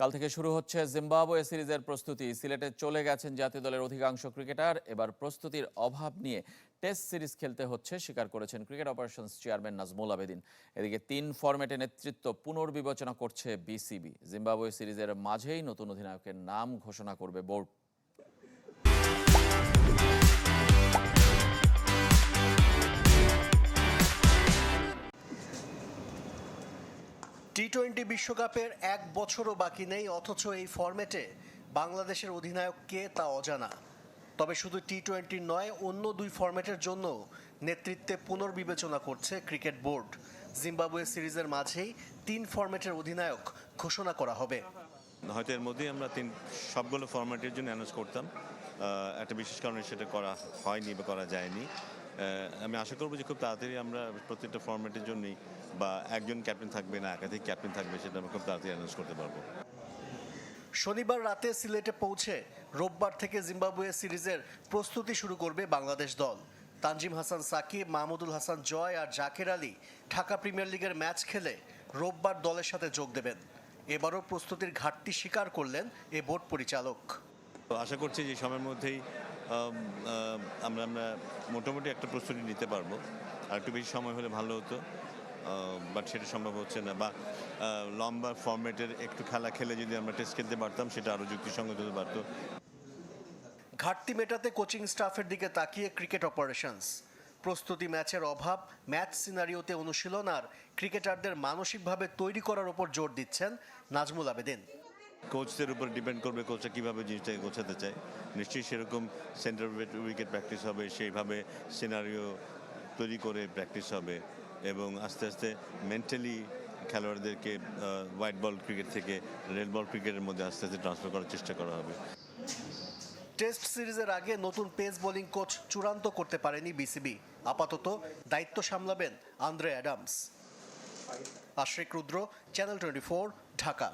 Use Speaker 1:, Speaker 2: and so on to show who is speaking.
Speaker 1: কাল থেকে শুরু হচ্ছে জিম্বাবুয়ে সিরিজের প্রস্তুতি। সিলেটে চলে গেছেন জাতীয় দলের অধিকাংশ ক্রিকেটার। এবার প্রস্তুতির অভাব নিয়ে টেস্ট সিরিজ খেলতে হচ্ছে, স্বীকার করেছেন cricket operations chairman Nazmul Abedin. এদিকে তিন ফরম্যাটে নেতৃত্ব পুনর্বিবেচনা করছে বিসিবি। জিম্বাবুয়ে সিরিজের মাঝেই নতুন অধিনায়কের নাম ঘোষণা করবে বোর্ড।
Speaker 2: টি টোয়েন্টি বিশ্বকাপের এক বছরও বাকি নেই, অথচ এই ফরম্যাটে বাংলাদেশের অধিনায়ক কে তা অজানা। তবে শুধু টি টোয়েন্টি নয়, অন্য দুই ফরম্যাটের জন্য নেতৃত্বে পুনর্বিবেচনা করছে ক্রিকেট বোর্ড। জিম্বাবুয়ে সিরিজের মাঝেই তিন ফরম্যাটের অধিনায়ক ঘোষণা করা হবে।
Speaker 3: হয়তো এর মধ্যেই আমরা তিন, সবগুলো ফরম্যাটের জন্য অ্যানাউন্স করতাম। একটা বিশেষ কারণে সেটা করা হয়নি বা করা যায়নি। আমি আশা করব যে খুব তাড়াতাড়ি আমরা প্রত্যেকটা ফরম্যাটের জন্যই বা একজন ক্যাপ্টেন থাকবে না একাধিক ক্যাপ্টেন থাকবে সেটা আমরা খুব তাড়াতাড়ি অ্যানাউন্স করতে পারব।
Speaker 2: শনিবার রাতে সিলেটে পৌঁছে রোববার থেকে জিম্বাবুয়ে সিরিজের প্রস্তুতি শুরু করবে বাংলাদেশ দল। তানজিম হাসান সাকিব মাহমুদুল হাসান জয় আর জাকের আলী ঢাকা প্রিমিয়ার লিগের ম্যাচ খেলে রোববার দলের সাথে যোগ দেবেন। এবারও প্রস্তুতির ঘাটতি স্বীকার করলেন এ বোর্ড পরিচালক।
Speaker 3: আশা করছি যে সময়ের মধ্যেই আমরা আমরা মোটামুটি একটা প্রস্তুতি নিতে পারব। আর একটু বেশি সময় হলে ভালো হতো। বাট সেটা সম্ভব হচ্ছে না। বা লম্বা ফরম্যাটের একটু খেলা খেলে যদি আমরা টেস্ট খেলতে পারতাম, সেটা আরও যুক্তিসঙ্গত হতে পারতো।
Speaker 2: ঘাটতি মেটাতে কোচিং স্টাফের দিকে তাকিয়ে ক্রিকেট অপারেশনস। প্রস্তুতি ম্যাচের অভাব, ম্যাচ সিনারিওতে অনুশীলন আর ক্রিকেটারদের মানসিকভাবে তৈরি করার উপর জোর দিচ্ছেন নাজমুল আবেদিন।
Speaker 3: কোচদের উপর ডিপেন্ড করবে কোচরা কীভাবে জিনিসটাকে গোছাতে চায়। নিশ্চয়ই সেরকম সেন্টার উইকেট প্র্যাকটিস হবে, সেইভাবে সিনারিও তৈরি করে প্র্যাকটিস হবে এবং আস্তে আস্তে মেন্টালি খেলোয়াড়দেরকে হোয়াইট বল ক্রিকেট থেকে রেড বল ক্রিকেটের মধ্যে আস্তে আস্তে ট্রান্সফার করার চেষ্টা করা হবে।
Speaker 2: টেস্ট সিরিজের আগে নতুন পেস বোলিং কোচ চূড়ান্ত করতে পারেনি বিসিবি। আপাতত দায়িত্ব সামলাবেন Andre Adams. Ashrik Rudra, channel twenty Dhaka.